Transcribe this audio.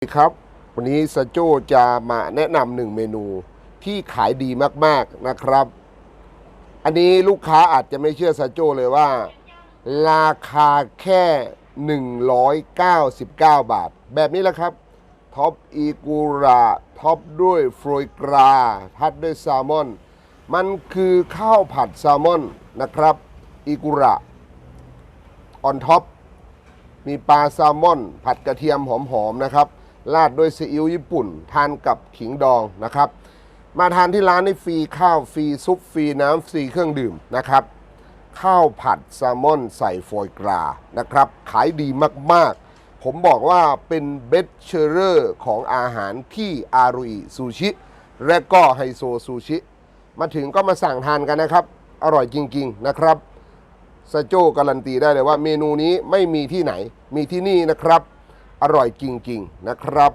สวัสดีครับวันนี้ซาโจจะมาแนะนำหนึ่งเมนูที่ขายดีมากๆนะครับ อันนี้ลูกค้าอาจจะไม่เชื่อซาโจเลยว่า ราคาแค่ 199 บาท แบบนี้แหละครับ ท็อปอีกูราท็อปด้วยฟรอยกราทัดด้วยแซลมอน มันคือข้าวผัดแซลมอนนะครับ อีกุระออนท็อปมีปลาแซลมอน ผัดกระเทียมหอมๆนะครับ ราดด้วยซีอิ๊วญี่ปุ่น ทานกับขิงดองนะครับ มาทานที่ร้านนี่ฟรีข้าวฟรีซุปฟรีน้ำฟรีเครื่องดื่มนะครับ ข้าวผัดแซลมอนใส่โฟยกรานะครับ ขายดีมากๆ ผมบอกว่าเป็นเบสเชอร์ของอาหารที่อารุอิซูชิและก็ไฮโซซูชิ มาถึงก็มาสั่งทานกันนะครับ อร่อยจริง ๆ นะครับซาโจการันตีได้เลยว่าเมนูนี้ไม่มีที่ไหน มีที่นี่นะครับ อร่อยจริง ๆ นะครับ